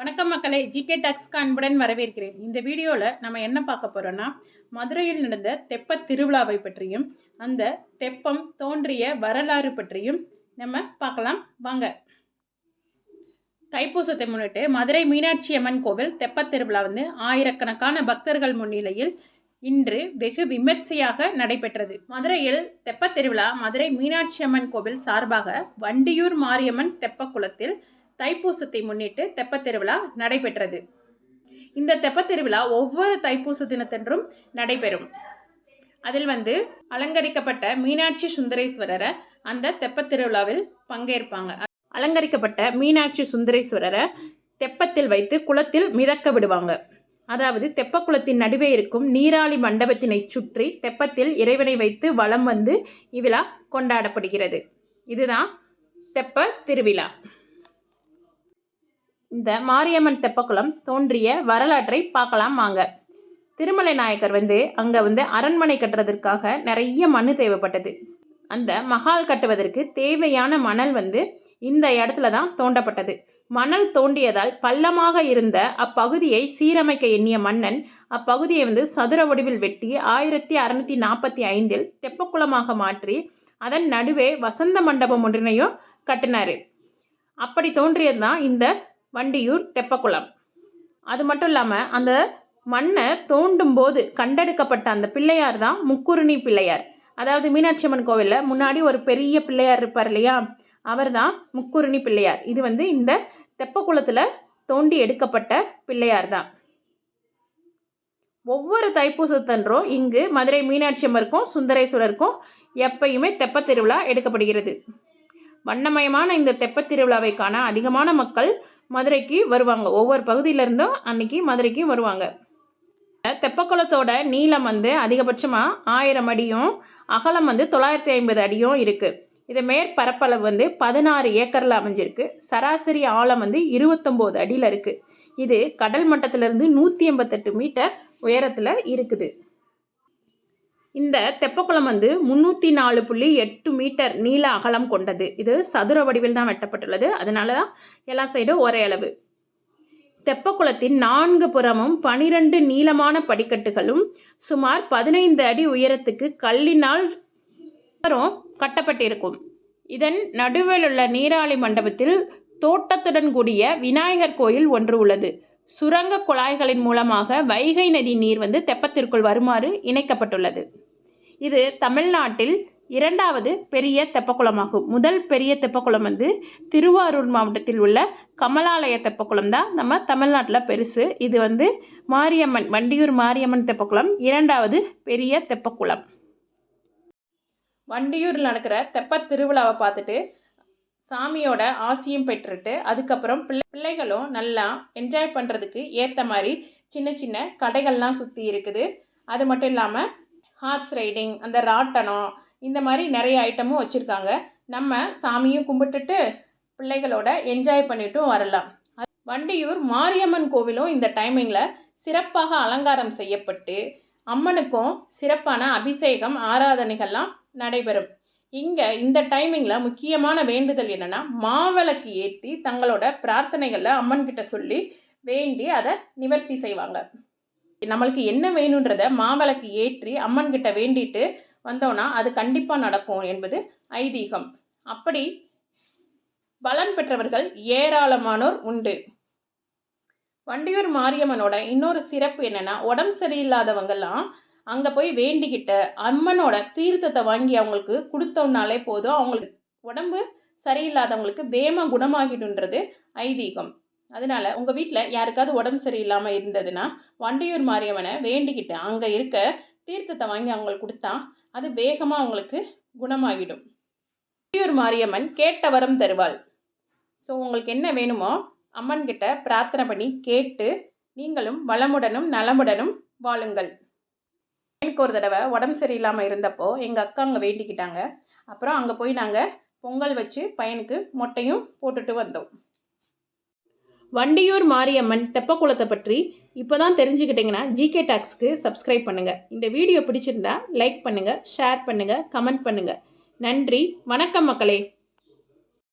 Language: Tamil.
வணக்கம் மக்களே ஜிகே டாக்ஸ்க்கு அன்புடன் வரவேற்கிறேன். இந்த வீடியோவில் நம்ம என்ன பார்க்க போகிறோன்னா மதுரையில் நடந்த தெப்ப திருவிழாவை பற்றியும் அந்த தெப்பம் தோன்றிய வரலாறு பற்றியும் நம்ம பார்க்கலாம். வாங்க. தைப்பூசத்தை முன்னிட்டு மதுரை மீனாட்சி அம்மன் கோவில் தெப்ப திருவிழா வந்து ஆயிரக்கணக்கான பக்தர்கள் முன்னிலையில் இன்று வெகு விமர்சையாக நடைபெற்றது. மதுரையில் தெப்ப திருவிழா மதுரை மீனாட்சி அம்மன் கோவில் சார்பாக வண்டியூர் மாரியம்மன் தெப்பக்குளத்தில் தைப்பூசத்தை முன்னிட்டு தெப்பத்திருவிழா நடைபெற்றது. இந்த தெப்பத்திருவிழா ஒவ்வொரு தைப்பூச தினத்தன்றும் நடைபெறும். அதில் வந்து அலங்கரிக்கப்பட்ட மீனாட்சி சுந்தரேஸ்வரரை அந்த தெப்பத்திருவிழாவில் பங்கேற்பாங்க. அலங்கரிக்கப்பட்ட மீனாட்சி சுந்தரேஸ்வரரை தெப்பத்தில் வைத்து குளத்தில் மிதக்க விடுவாங்க. அதாவது தெப்பக்குளத்தின் நடுவே இருக்கும் நீராளி மண்டபத்தினை சுற்றி தெப்பத்தில் இறைவனை வைத்து வலம் வந்து இவ்விழா கொண்டாடப்படுகிறது. இதுதான் தெப்ப திருவிழா. இந்த மாரியம்மன் தெப்பக்குளம் தோன்றிய வரலாற்றை பார்க்கலாம் வாங்க. திருமலை நாயக்கர் வந்து அங்கே வந்து அரண்மனை கட்டுறதற்காக நிறைய மண் தேவைப்பட்டது. அந்த மகால் கட்டுவதற்கு தேவையான மணல் வந்து இந்த இடத்துல தான் தோண்டப்பட்டது. மணல் தோண்டியதால் பள்ளமாக இருந்த அப்பகுதியை சீரமைக்க எண்ணிய மன்னன் அப்பகுதியை வந்து சதுர வடிவில் வெட்டி ஆயிரத்தி அறுநூத்தி நாற்பத்தி ஐந்தில் தெப்பக்குளமாக மாற்றி அதன் நடுவே வசந்த மண்டபம் ஒன்றினையும் கட்டினார். அப்படி தோன்றியது தான் இந்த வண்டியூர் தெப்பக்குளம். அது மட்டும் இல்லாமல் அந்த மண்ணை தோண்டும் போது கண்டெடுக்கப்பட்ட அந்த பிள்ளையார் தான் முக்குருணி பிள்ளையார். அதாவது மீனாட்சி அம்மன் கோவிலில் முன்னாடி ஒரு பெரிய பிள்ளையார் இருப்பார் இல்லையா? அவர் தான் முக்குருணி பிள்ளையார். இது வந்து இந்த தெப்பக்குளத்தில் தோண்டி எடுக்கப்பட்ட பிள்ளையார் தான். ஒவ்வொரு தைப்பூசத்தன்றும் இங்கு மதுரை மீனாட்சி அம்மருக்கும் சுந்தரேஸ்வரருக்கும் எப்பயுமே தெப்பத் திருவிழா எடுக்கப்படுகிறது. வண்ணமயமான இந்த தெப்பத் திருவிழாவை காண அதிகமான மக்கள் மதுரைக்கு வருவாங்க. ஒவ்வொரு பகுதியிலேருந்தும் அன்னைக்கு மதுரைக்கு வருவாங்க. தெப்பக்குளத்தோட நீளம் வந்து அதிகபட்சமாக ஆயிரம் அடியும் அகலம் வந்து தொள்ளாயிரத்தி ஐம்பது அடியும் இருக்குது இது மேற்பரப்பளவு வந்து பதினாறு ஏக்கரில் அமைஞ்சிருக்கு. சராசரி ஆழம் வந்து இருபத்தொம்போது அடியில் இருக்குது இது கடல் மட்டத்திலிருந்து நூற்றி எண்பத்தெட்டு மீட்டர் உயரத்தில் இருக்குது. இந்த தெப்பக்குளம் வந்து முந்நூற்றி நாலு புள்ளி எட்டு மீட்டர் நீள அகலம் கொண்டது. இது சதுர வடிவில் தான் வெட்டப்பட்டுள்ளது. அதனால தான் எல்லா சைடும் ஒரே அளவு. தெப்பக்குளத்தின் நான்கு புறமும் பனிரெண்டு நீளமான படிக்கட்டுகளும் சுமார் பதினைந்து அடி உயரத்துக்கு கல்லினால் கட்டப்பட்டிருக்கும். இதன் நடுவில் உள்ள நீராளி மண்டபத்தில் தோட்டத்துடன் கூடிய விநாயகர் கோயில் ஒன்று உள்ளது. சுரங்க குழாய்களின் மூலமாக வைகை நதி நீர் வந்து தெப்பத்திற்குள் வருமாறு இணைக்கப்பட்டுள்ளது. இது தமிழ்நாட்டில் இரண்டாவது பெரிய தெப்பக்குளமாகும். முதல் பெரிய தெப்பக்குளம் வந்து திருவாரூர் மாவட்டத்தில் உள்ள கமலாலய தெப்பக்குளம் தான். நம்ம தமிழ்நாட்டில் பெருசு. இது வந்து மாரியம்மன் வண்டியூர் மாரியம்மன் தெப்பக்குளம் இரண்டாவது பெரிய தெப்பக்குளம். வண்டியூரில் நடக்கிற தெப்பத் திருவிழாவை பார்த்துட்டு சாமியோட ஆசியும் பெற்றுட்டு அதுக்கப்புறம் பிள்ளை பிள்ளைகளும் நல்லா என்ஜாய் பண்ணுறதுக்கு ஏற்ற மாதிரி சின்ன சின்ன கடைகள்லாம் சுற்றி இருக்குது. அது மட்டும் இல்லாமல் ஹார்ஸ் ரைடிங் அந்த ராட்டனம் இந்த மாதிரி நிறைய ஐட்டமும் வச்சுருக்காங்க. நம்ம சாமியும் கும்பிட்டுட்டு பிள்ளைகளோட என்ஜாய் பண்ணிட்டும் வரலாம். வண்டியூர் மாரியம்மன் கோவிலும் இந்த டைமிங்கில் சிறப்பாக அலங்காரம் செய்யப்பட்டு அம்மனுக்கும் சிறப்பான அபிஷேகம் ஆராதனைகள்லாம் நடைபெறும். இங்கே இந்த டைமிங்கில் முக்கியமான வேண்டுதல் என்னென்னா மாவிளக்கு ஏற்றி தங்களோட பிரார்த்தனைகளில் அம்மன் கிட்ட சொல்லி வேண்டி அதை நிவர்த்தி செய்வாங்க. நம்மளுக்கு என்ன வேணுன்றத மாவிளக்கு ஏற்றி அம்மன் கிட்ட வேண்டிட்டு வந்தோன்னா அது கண்டிப்பாக நடக்கும் என்பது ஐதீகம். அப்படி பலன் பெற்றவர்கள் ஏராளமானோர் உண்டு. வண்டியூர் மாரியம்மனோட இன்னொரு சிறப்பு என்னென்னா உடம்பு சரியில்லாதவங்கெல்லாம் அங்கே போய் வேண்டிக்கிட்ட அம்மனோட தீர்த்தத்தை வாங்கி அவங்களுக்கு கொடுத்தோம்னாலே போதும். அவங்களுக்கு உடம்பு சரியில்லாதவங்களுக்கு வேகமாக குணமாகிடுன்றது ஐதீகம். அதனால உங்கள் வீட்டில் யாருக்காவது உடம்பு சரியில்லாமல் இருந்ததுன்னா வண்டியூர் மாரியம்மனை வேண்டிக்கிட்டு அங்கே இருக்க தீர்த்தத்தை வாங்கி அவங்களுக்கு கொடுத்தா அது வேகமாக அவங்களுக்கு குணமாகிடும். வண்டியூர் மாரியம்மன் கேட்ட வரம் தருவாள். ஸோ உங்களுக்கு என்ன வேணுமோ அம்மன்கிட்ட பிரார்த்தனை பண்ணி கேட்டு நீங்களும் வளமுடனும் நலமுடனும் வாழுங்கள். எனக்கு ஒரு தடவை உடம்பு சரியில்லாமல் இருந்தப்போ எங்கள் அக்கா அங்கே வேண்டிக்கிட்டாங்க. அப்புறம் அங்கே போய் நாங்கள் பொங்கல் வச்சு பையனுக்கு மொட்டையும் போட்டுட்டு வந்தோம். வண்டியூர் மாரியம்மன் தெப்பக்குளத்தை பற்றி இப்போ தான் தெரிஞ்சுக்கிட்டிங்கன்னா ஜிகே டாக்ஸ்க்கு சப்ஸ்கிரைப் பண்ணுங்கள் இந்த வீடியோ பிடிச்சிருந்தா லைக் பண்ணுங்கள் ஷேர் பண்ணுங்கள் கமெண்ட் பண்ணுங்கள் நன்றி வணக்கம் மக்களே.